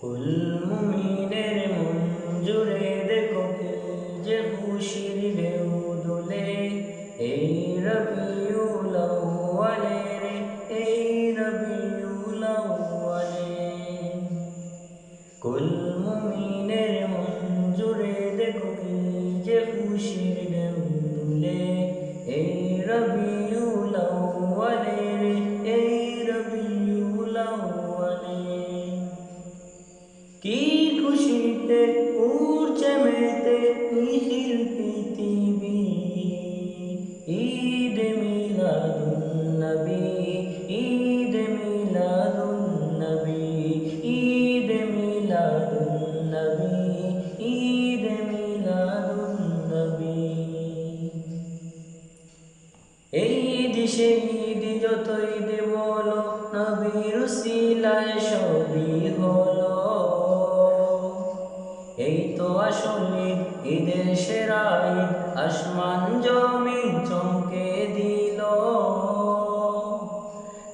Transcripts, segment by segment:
কুল মুমিনের মন জুড়ে দেখো যে খুশির ঢেউ দোলে। এই রবিউল আউয়ালে রে, এই রবিউল আউয়ালে। কুল মুমিনের মন জুড়ে দেখো যে খুশির নবী এই দিশে ঈদ যতই দে বলো নবীর সিলায় ঈদের সেরা ঈদ আসমান জমিন চমকে দিল।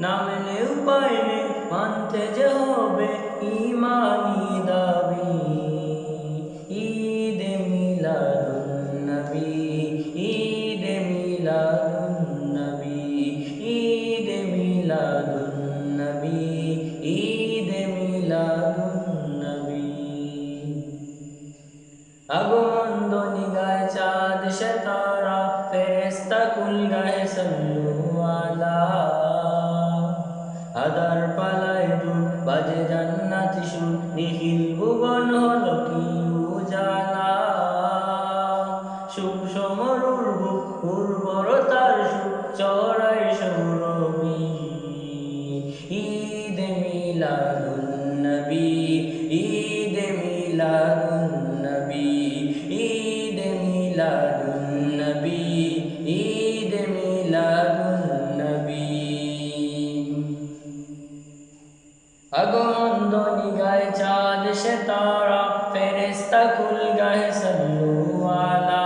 নামলে উপায় নেই, মানতে যে হবে ইমানি দাবি। ঈদ মিলাদুন নবী ঈদ মিলাদুন নবী ঈদ মিলাদুন নবী ঈদ মিলাদুন নবী সল্লু আলা আদার পালায় দুল বাজে জান্নাতি সুর নিখিল ভুবন হলো কি উজালা। সুখ সমরুর বুক, উর্বরতার সুখ, চড়াই সৌরভী। ঈদ মিলাদুন নবী, ঈদ মিলাদুন अगंद निगाह चांद सितारा फेरिस्ता खुल गए सल्लू आला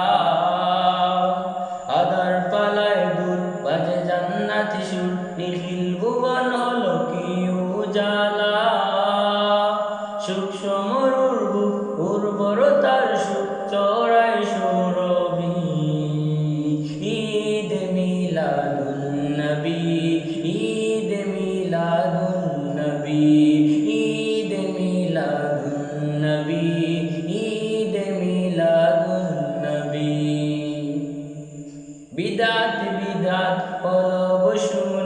আদার পালায় দূর বাজে জান্নাতি সুর, নিখিল ভুবন হলো কি উজালা। সুখ সমরুর বুক, উর্বরতার সুখ বিদাত হলো বসুন